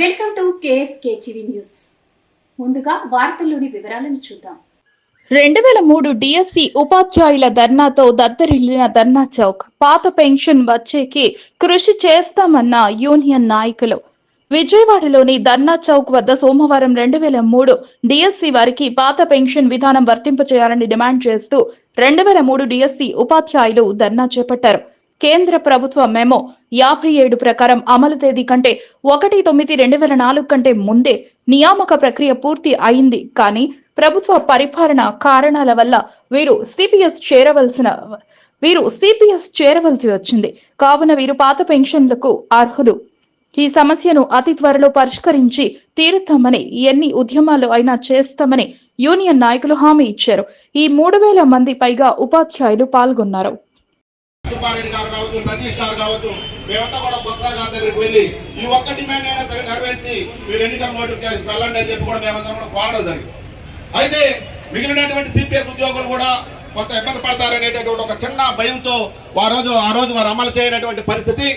Welcome to KSK TV news. ముందుగా వార్తల్లోని వివరాలను చూద్దాం. రెండు వేల మూడు డిఎస్సి ఉపాధ్యాయుల ధర్నాతో దద్దరిల్లిన ధర్నా చౌక్ పాత పెన్షన్ వచ్చేకి కృషి చేస్తామన్న యూనియన్ నాయకులు. విజయవాడలోని ధర్నా చౌక్ వద్ద సోమవారం రెండు వేల మూడు డిఎస్సి వారికి పాత పెన్షన్ విధానం వర్తింపచేయాలని డిమాండ్ చేస్తూ రెండు వేల మూడు డిఎస్సి ఉపాధ్యాయులు ధర్నా చేపట్టారు. కేంద్ర ప్రభుత్వ మెమో యాభై ఏడు ప్రకారం అమలు తేదీ కంటే ఒకటి తొమ్మిది రెండు వేల నాలుగు కంటే ముందే నియామక ప్రక్రియ పూర్తి అయింది. కానీ ప్రభుత్వ పరిపాలన కారణాల వల్ల వీరు సిపిఎస్ చేరవలసిన వీరు సిపిఎస్ చేరవలసి వచ్చింది. కావున వీరు పాత పెన్షన్లకు అర్హులు. ఈ సమస్యను అతి త్వరలో పరిష్కరించి తీరుతామని ఎన్ని ఉద్యమాలు అయినా చేస్తామని యూనియన్ నాయకులు హామీ ఇచ్చారు. ఈ మూడు వేల మంది పైగా ఉపాధ్యాయులు పాల్గొన్నారు. సుబ్బారెడ్డి గారు కావచ్చు సతీష్ గారు కావచ్చు మేమంతా కూడా బొత్స గారి దగ్గరికి వెళ్ళి ఈ ఒక్క డిమాండ్ అయినా సరే నెరవేర్చి మీరు ఎన్నికల నోటిఫికేషన్ వెళ్ళండి అని చెప్పి కూడా మేమంతా కూడా కోరడం జరిగింది. అయితే మిగిలినటువంటి సిపిఎస్ ఉద్యోగులు కూడా కొంత ఇబ్బంది పడతారనేటటువంటి ఒక చిన్న భయంతో ఆ రోజు ఆ రోజు వారు అమలు చేయనటువంటి పరిస్థితి.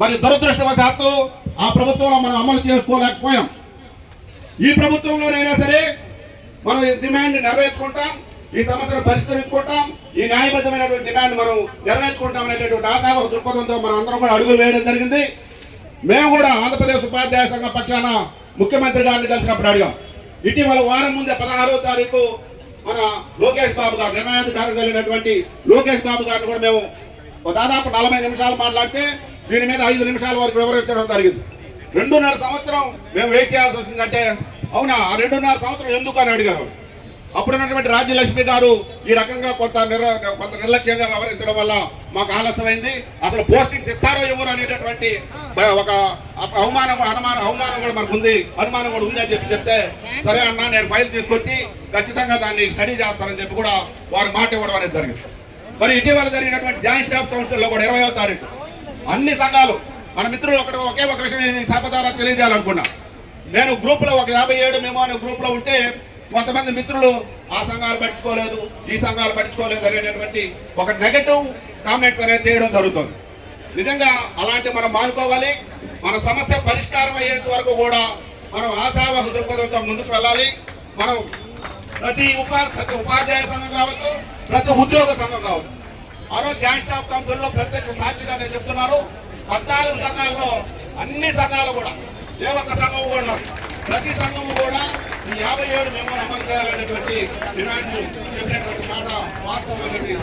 మరి దురదృష్టవశాత్తు ఆ ప్రభుత్వంలో మనం అమలు చేసుకోలేకపోయాం. ఈ ప్రభుత్వంలోనైనా సరే మనం డిమాండ్ నెరవేర్చుకుంటాం. ఈ సమస్యను పరిష్కరించుకుంటాం. ఈ న్యాయబద్ధమైనటువంటి డిమాండ్ మనం నెరవేర్చుకుంటాం అనేటటువంటి ఆశాభ దృక్పథంతో మనం అందరం కూడా అడుగులు వేయడం జరిగింది. మేము కూడా ఆంధ్రప్రదేశ్ ఉపాధ్యాయ సంఘం పక్షాన ముఖ్యమంత్రి గారిని కలిసినప్పుడు అడిగాం. ఇటీవల వారం ముందే పదహారో తారీఖు మన లోకేష్ బాబు గారు నిర్ణయాధికారం కలిగినటువంటి లోకేష్ బాబు గారిని కూడా మేము ఒక దాదాపు నలభై నిమిషాలు మాట్లాడితే దీని మీద ఐదు నిమిషాల వరకు వివరించడం జరిగింది. రెండున్నర సంవత్సరం మేము వెయిట్ చేయాల్సి వస్తుందంటే అవునా? ఆ రెండున్నర సంవత్సరం ఎందుకు అని అడిగారు. అప్పుడు ఉన్నటువంటి రాజ్యలక్ష్మి గారు ఈ రకంగా కొంత నిర్ కొంత నిర్లక్ష్యంగా వ్యవహరించడం వల్ల మాకు ఆలస్యమైంది. అసలు పోస్టింగ్స్ ఇస్తారో ఎవరు అనేటటువంటి ఒక అవమానం అనుమానం అవమానం కూడా మనకు ఉంది. అనుమానం కూడా ఉంది అని చెప్పి చెప్తే సరే అన్న నేను ఫైల్ తీసుకొచ్చి ఖచ్చితంగా దాన్ని స్టడీ చేస్తానని చెప్పి కూడా వారు మాట ఇవ్వడం అనేది జరిగింది. మరి ఇటీవల జరిగినటువంటి జాయింట్ స్టాఫ్ కౌన్సిల్లో కూడా ఇరవై తారీఖు అన్ని సంఘాలు మన మిత్రులు ఒకటి ఒకే ఒక విషయం ఈ సభ ద్వారా తెలియజేయాలనుకున్నా. నేను గ్రూప్లో ఒక యాభై ఏడు మేము అనే గ్రూప్లో ఉంటే కొంతమంది మిత్రులు ఆ సంఘాలు పట్టించుకోలేదు ఈ సంఘాలు పట్టించుకోలేదు అనేటటువంటి ఒక నెగటివ్ కామెంట్స్ అనేది చేయడం జరుగుతుంది. నిజంగా అలాంటి మనం మానుకోవాలి. మన సమస్య పరిష్కారం అయ్యేంత వరకు కూడా మనం ఆశావాహ దృక్పథంతో ముందుకు వెళ్ళాలి. మనం ప్రతి ఉపా ప్రతి ఉపాధ్యాయ సంఘం కావచ్చు ప్రతి ఉద్యోగ సంఘం కావచ్చు. ఆ రోజు జాయింట్ స్టాఫ్ కౌన్సిల్లో ప్రత్యక్ష సాక్షిగా నేను చెప్తున్నాను. పద్నాలుగు సంఘాల్లో అన్ని సంఘాలు కూడా ఏ ఒక్క సంఘం కూడా ప్రతి సంఘము కూడా ఈ యాభై ఏడు మేము అమలు చేయాలనేటువంటి డిమాండ్ చెప్పినటువంటి మాట వాస్తవమైనటువంటి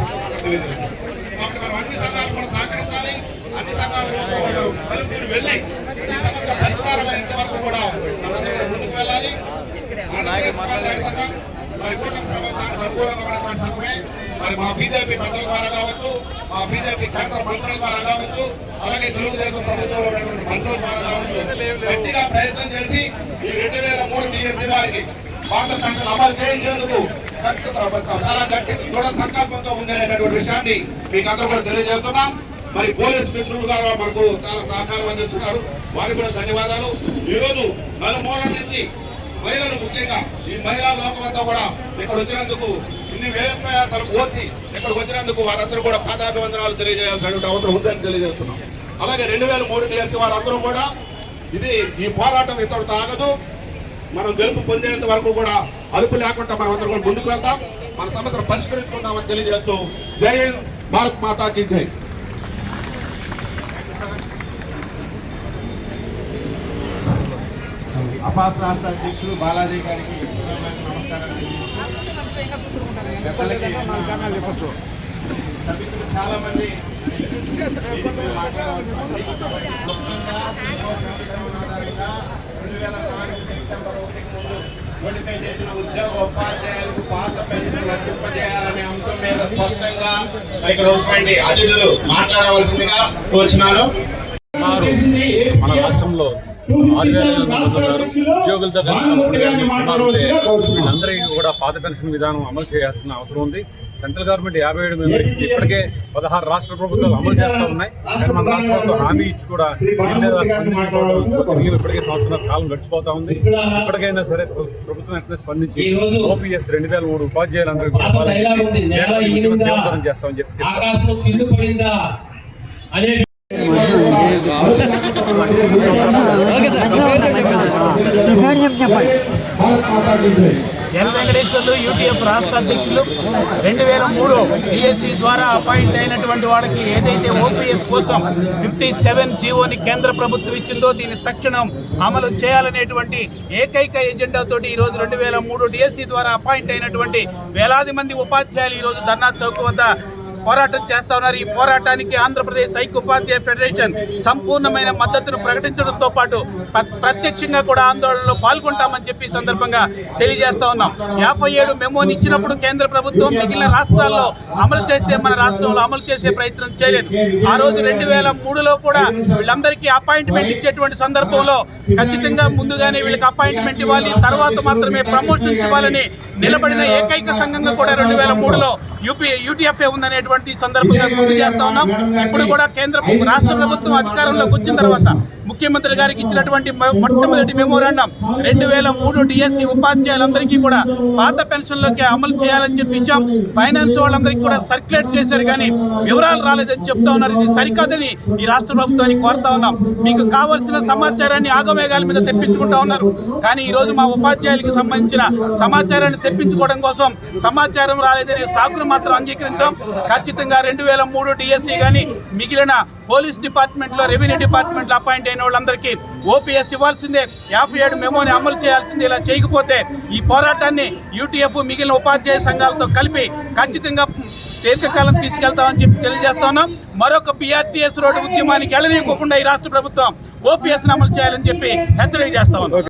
కాబట్టి మనం అన్ని సంఘాలు కూడా సహకరించాలి. అన్ని సంఘాలు కూడా వెళ్ళి ఈ సమస్య పరిష్కారం కూడా ముందుకు వెళ్ళాలి. ఆంధ్రప్రదేశ్ సంఘం మరి కూటమి ప్రభుత్వానికి సంఘమే. మరి మా బీజేపీ మంత్రుల ద్వారా కావచ్చు మా బీజేపీ కేంద్ర మంత్రుల ద్వారా కావచ్చు అలాగే తెలుగుదేశం ప్రభుత్వంలో ఉన్నటువంటి మంత్రుల ద్వారా కావచ్చు గట్టిగా ప్రయత్నం చేసి ఈ రెండు వేల మూడు డిఎస్సీ వారికి పాత పెన్షన్ అమలు చేయించేందుకు చాలా గట్టి దృఢ సంకల్పంతో ఉందనేటటువంటి విషయాన్ని మీకు అందరూ కూడా తెలియజేస్తున్నాం. మరి పోలీస్ మిత్రులు ద్వారా మనకు చాలా సహకారం అందిస్తున్నారు. వారికి కూడా ధన్యవాదాలు. ఈరోజు రోజు నలుమూలల నుంచి మహిళలు ముఖ్యంగా ఈ మహిళా లోకమంతా కూడా ఇక్కడ వచ్చినందుకు ఇన్ని వ్యయ ప్రయాసాలు కోర్చి ఇక్కడికి వచ్చినందుకు వారందరూ కూడా పాదాభివందనాలు తెలియజేయాల్సిన అవసరం ఉందని తెలియజేస్తున్నాం. అలాగే రెండు వేల మూడు డిఎస్సీ వారందరూ కూడా ఇది ఈ పోరాటం ఇంతటితో ఆగదు మనం గెలుపు పొందేంత వరకు కూడా అదుపు లేకుండా మనం అందరం కూడా ముందుకు వెళ్తాం మన సమస్యను పరిష్కరించుకుందామని తెలియజేస్తూ జై హింద్ భారత్ మాతాకి జై. అపాస్ రాష్ట్ర అధ్యక్షుడు బాలాజీ గారికి నమస్కారం. పెద్దలకి చాలా మంది రెండు వేల నాలుగు డిసెంబర్ ఒకటికి ముందు నోటిఫై చేసిన ఉద్యోగ ఉపాధ్యాయులకు పాత పెన్షన్ వర్తింపజేయాలనే అంశం మీద స్పష్టంగా ఇక్కడ ఉన్నటువంటి అతిథులు మాట్లాడవలసిందిగా కోరుచున్నాను మన రాష్ట్రంలో ఆరు వేల ఐదు వందల మంది ఉన్నారు ఉద్యోగులతో కలిసి వీళ్ళందరికీ కూడా పాత పెన్షన్ విధానం అమలు చేయాల్సిన అవసరం ఉంది. సెంట్రల్ గవర్నమెంట్ యాభై ఏడు మెంబర్కి ఇప్పటికే పదహారు రాష్ట్ర ప్రభుత్వాలు అమలు చేస్తూ ఉన్నాయి. కానీ మన రాష్ట్ర ప్రభుత్వం హామీ ఇచ్చి కూడా ఇప్పటికే సంవత్సరాల కాలం గడిచిపోతా ఉంది. ఇప్పటికైనా సరే ప్ర- ప్రభుత్వం వెంటనే స్పందించి ఓపీఎస్ రెండు వేల మూడు నిరంతరం చేస్తామని చెప్పి ఎల్ వెంకటేశ్వర్లు యూటీఎఫ్ రాష్ట్ర అధ్యక్షులు రెండు వేల మూడు డిఎస్సి ద్వారా అపాయింట్ అయినటువంటి వాళ్ళకి ఏదైతే ఓపీఎస్ కోసం ఫిఫ్టీ సెవెన్ జీవోని కేంద్ర ప్రభుత్వం ఇచ్చిందో దీన్ని తక్షణం అమలు చేయాలనేటువంటి ఏకైక ఎజెండాతోటి ఈరోజు రెండు వేల మూడు డిఎస్సి ద్వారా అపాయింట్ అయినటువంటి వేలాది మంది ఉపాధ్యాయులు ఈరోజు ధర్నా చౌక్ వద్ద పోరాటం చేస్తా ఉన్నారు. ఈ పోరాటానికి ఆంధ్రప్రదేశ్ ఐక్య ఉపాధ్యాయ ఫెడరేషన్ సంపూర్ణమైన మద్దతును ప్రకటించడంతో పాటు ప్రత్యక్షంగా కూడా ఆందోళనలో పాల్గొంటామని చెప్పి సందర్భంగా తెలియజేస్తా ఉన్నాం. యాభై ఏడు మెమోని ఇచ్చినప్పుడు కేంద్ర ప్రభుత్వం మిగిలిన రాష్ట్రాల్లో అమలు చేస్తే మన రాష్ట్రంలో అమలు చేసే ప్రయత్నం చేయలేదు. ఆ రోజు రెండు వేల మూడులో కూడా వీళ్ళందరికీ అపాయింట్మెంట్ ఇచ్చేటువంటి సందర్భంలో ఖచ్చితంగా ముందుగానే వీళ్ళకి అపాయింట్మెంట్ ఇవ్వాలి. తర్వాత మాత్రమే ప్రమోషన్స్ ఇవ్వాలని నిలబడిన ఏకైక సంఘంగా కూడా రెండు వేల మూడులో యూపీ యూటీఎఫ్ఏ ఉందనేటువంటి సందర్భంగా గుర్తు చేస్తా ఉన్నాం. ఇప్పుడు కూడా కేంద్ర రాష్ట్ర ప్రభుత్వం అధికారంలోకి వచ్చిన తర్వాత ముఖ్యమంత్రి గారికి ఇచ్చినటువంటి మొట్టమొదటి మెమోరాండం రెండు వేల మూడు డిఎస్సి ఉపాధ్యాయులందరికీ కూడా పాత పెన్షన్లోకి అమలు చేయాలని చెప్పి ఇచ్చాం. ఫైనాన్స్ వాళ్ళందరికీ కూడా సర్క్యులేట్ చేశారు కానీ వివరాలు రాలేదని చెప్తా ఉన్నారు. ఇది సరికాదని ఈ రాష్ట్ర ప్రభుత్వాన్ని కోరుతా ఉన్నాం. మీకు కావాల్సిన సమాచారాన్ని ఆగమేఘాల మీద తెప్పించుకుంటా ఉన్నారు. కానీ ఈరోజు మా ఉపాధ్యాయులకు సంబంధించిన సమాచారాన్ని తెప్పించుకోవడం కోసం సమాచారం రాలేదనే సాకును మాత్రం అంగీకరించాం. ఖచ్చితంగా రెండు వేల మూడు డిఎస్సి కానీ మిగిలిన పోలీస్ డిపార్ట్మెంట్లో రెవెన్యూ డిపార్ట్మెంట్లో అపాయింట్ అయిన వాళ్ళందరికీ ఓపీఎస్ ఇవ్వాల్సిందే. యాభై ఏడు మెమోని అమలు చేయాల్సిందే. ఇలా చేయకపోతే ఈ పోరాటాన్ని యూటీఎఫ్ మిగిలిన ఉపాధ్యాయ సంఘాలతో కలిపి ఖచ్చితంగా దీర్ఘకాలం తీసుకెళ్తామని చెప్పి తెలియజేస్తున్నాం మరొక బీఆర్టీఎస్ రోడ్డు ఉద్యమానికి వెళ్ళనీయకోకుండా ఈ రాష్ట్ర ప్రభుత్వం ఓపీఎస్ అమలు చేయాలని చెప్పి హెచ్చరిక చేస్తా ఉన్నాం.